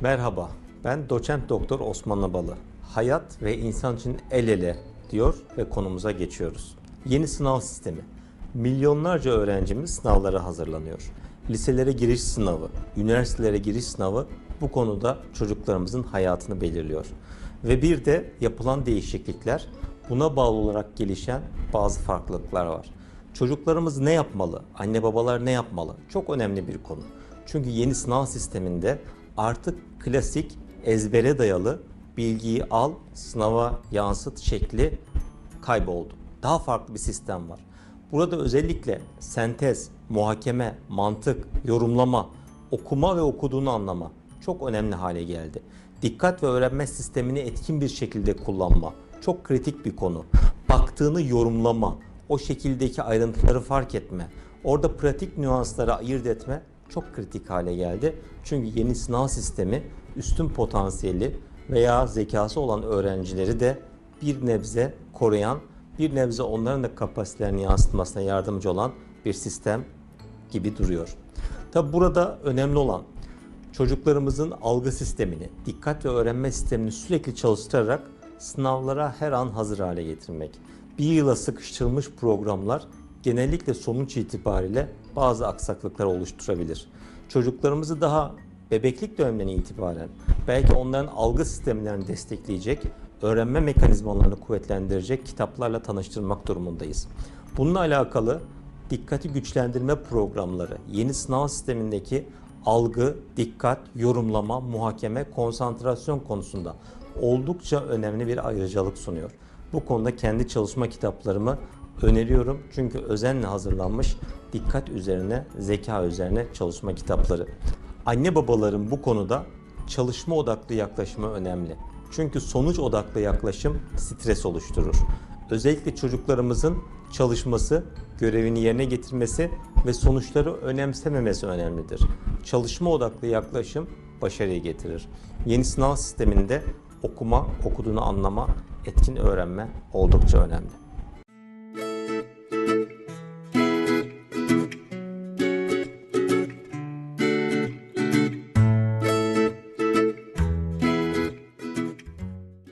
Merhaba, ben doçent doktor Osman Abalı. Hayat ve insan için el ele diyor ve konumuza geçiyoruz. Yeni sınav sistemi. Milyonlarca öğrencimiz sınavlara hazırlanıyor. Liselere giriş sınavı, üniversitelere giriş sınavı bu konuda çocuklarımızın hayatını belirliyor. Ve bir de yapılan değişiklikler, buna bağlı olarak gelişen bazı farklılıklar var. Çocuklarımız ne yapmalı? Anne babalar ne yapmalı? Çok önemli bir konu. Çünkü yeni sınav sisteminde artık klasik ezbere dayalı bilgiyi al, sınava yansıt şekli kayboldu. Daha farklı bir sistem var. Burada özellikle sentez, muhakeme, mantık, yorumlama, okuma ve okuduğunu anlama çok önemli hale geldi. Dikkat ve öğrenme sistemini etkin bir şekilde kullanma çok kritik bir konu. Baktığını yorumlama, o şekildeki ayrıntıları fark etme, orada pratik nüansları ayırt etme çok kritik hale geldi. Çünkü yeni sınav sistemi üstün potansiyeli veya zekası olan öğrencileri de bir nebze koruyan, bir nebze onların da kapasitelerini yansıtmasına yardımcı olan bir sistem gibi duruyor. Tabi burada önemli olan çocuklarımızın algı sistemini, dikkat ve öğrenme sistemini sürekli çalıştırarak sınavlara her an hazır hale getirmek. Bir yıla sıkıştırılmış programlar genellikle sonuç itibariyle bazı aksaklıklar oluşturabilir. Çocuklarımızı daha bebeklik döneminden itibaren belki onların algı sistemlerini destekleyecek, öğrenme mekanizmalarını kuvvetlendirecek kitaplarla tanıştırmak durumundayız. Bununla alakalı dikkati güçlendirme programları, yeni sınav sistemindeki algı, dikkat, yorumlama, muhakeme, konsantrasyon konusunda oldukça önemli bir ayrıcalık sunuyor. Bu konuda kendi çalışma kitaplarımı öneriyorum. Çünkü özenle hazırlanmış dikkat üzerine, zeka üzerine çalışma kitapları. Anne babaların bu konuda çalışma odaklı yaklaşımı önemli. Çünkü sonuç odaklı yaklaşım stres oluşturur. Özellikle çocuklarımızın çalışması, görevini yerine getirmesi ve sonuçları önemsememesi önemlidir. Çalışma odaklı yaklaşım başarıyı getirir. Yeni sınav sisteminde okuma, okuduğunu anlama, etkin öğrenme oldukça önemli.